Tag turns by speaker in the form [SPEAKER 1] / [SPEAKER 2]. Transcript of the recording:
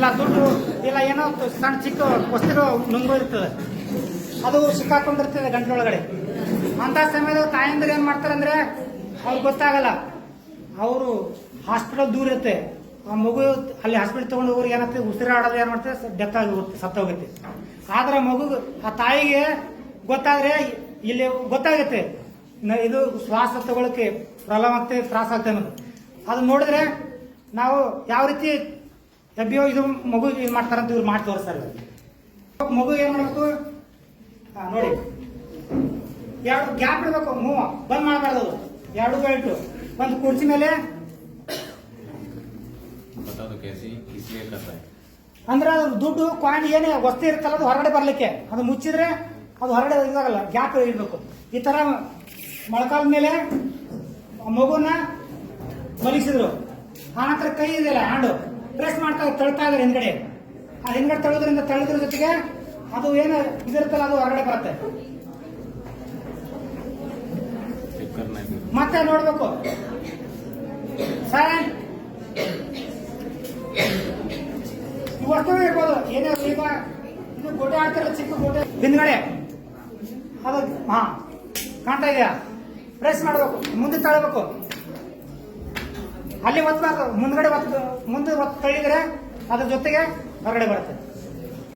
[SPEAKER 1] ಇಲ್ಲ, ದುಡ್ಡು ಇಲ್ಲ, ಏನೋ ಸಣ್ಣ ಚಿಕ್ಕ ವಸ್ತು ನುಂಗು ಇರ್ತದೆ. ಅದು ಸಿಕ್ಕಾಕೊಂಡಿರ್ತದೆ ಗಂಟಲೊಳಗಡೆ. ಅಂತ ಸಮಯದಲ್ಲಿ ತಾಯಂದಿರು ಏನ್ ಮಾಡ್ತಾರೆ ಅಂದ್ರೆ, ಅವ್ರಿಗೆ ಗೊತ್ತಾಗಲ್ಲ. ಅವರು ಹಾಸ್ಪಿಟಲ್ ದೂರ ಇರುತ್ತೆ. ಆ ಮಗು ಅಲ್ಲಿ ಹಾಸ್ಪಿಟಲ್ ತಗೊಂಡು ಹೋಗಿ ಏನಾಗ್ತದೆ, ಉಸಿರಾಡೋದು ಏನ್ ಮಾಡ್ತದೆ ಡೆತ್ ಆಗಿ ಹೋಗುತ್ತೆ ಸತ್ತ ಹೋಗುತ್ತೆ ಆದ್ರೆ ಮಗು ಆ ತಾಯಿಗೆ ಗೊತ್ತಾದ್ರೆ ಇಲ್ಲಿ ಗೊತ್ತಾಗುತ್ತೆ. ಇದು ಶ್ವಾಸ ತಗೊಳಕ್ಕೆ ಪ್ರಾಬ್ಲಮ್ ಆಗ್ತದೆ, ತ್ರಾಸ ಆಗ್ತದೆ ಅದು ನೋಡಿದ್ರೆ ನಾವು ಯಾವ ರೀತಿ ಎಬ್ಬಿಯೋ ಇದು ಮಗು ಇದು ಮಾಡ್ತಾರಂತ ಇವ್ರು ಮಾಡಿ ತೋರಿಸ್ತಾರೆ ಮಗು ಏನು ಮಾಡಬೇಕು? ನೋಡಿ. ಎರಡು ಗ್ಯಾಪ್ ಇಡ್ಬೇಕು ಮೂವ. ಬಂದ್ ಮಾಡಬಾರ್ದು. ಎರಡು ಬೆಲ್ಟು. ಒಂದು ಕುರ್ಚಿ ಮೇಲೆ. ಅಂದ್ರೆ ಅದು ದುಡ್ಡು ಕಾಯಿನ್ ಏನು ವಸ್ತು ಇರುತ್ತಲ್ಲ ಅದು ಹೊರಗಡೆ ಬರಲಿಕ್ಕೆ. ಅದು ಮುಚ್ಚಿದ್ರೆ ಅದು ಹೊರಗಡೆ ಇದಾಗಲ್ಲ ಗ್ಯಾಪ್ ಇರಬೇಕು ಈ ತರ ಮೊಳಕಾದ ಮೇಲೆ ಮಗುನ ಮಲಗಿಸಿದ್ರು. ಆ ಕೈ ಇದೆಯಲ್ಲ ಹ್ಯಾಂಡು ಪ್ರೆಸ್ ಮಾಡ್ತಾ ತಳ್ತಾ ಇದಾರೆ ಹಿಂದ್ಗಡೆ. ಆ ಹಿಂದ್ಗಡೆ ತಳ್ಳೋದ್ರಿಂದ ತಳ್ಳಿದ್ರ ಜೊತೆಗೆ ಅದು ಏನು ಇದಿರುತ್ತಲ್ಲ ಅದು ಹೊರಗಡೆ ಬರುತ್ತೆ. ಮತ್ತೆ ನೋಡ್ಬೇಕು. ಸರ್ ವಸ್ತು ಇರ್ಬೋದು. ಏನೇ ಈಗ ಇದು ಗೋಟೆ ಆಡ್ತಾರ ಚಿಕ್ಕ ಗೋಟೆ ಹಿಂದ್ಗಡೆ. ಅದು, ಹಾ, ಕಾಣ್ತಾ ಇದೆಯಾ? ಪ್ರೆಸ್ ಮಾಡಬೇಕು. ಮುಂದೆ ತಳ್ಬೇಕು. ಅಲ್ಲಿ ಒತ್ತಬೇಕು ಮುಂದ್ಗಡೆ ಒತ್ತ ಮುಂದೆ ಒತ್ತ ತಳ್ಳಿದ್ರೆ ಅದ್ರ ಜೊತೆಗೆ ಹೊರಗಡೆ ಬರುತ್ತೆ.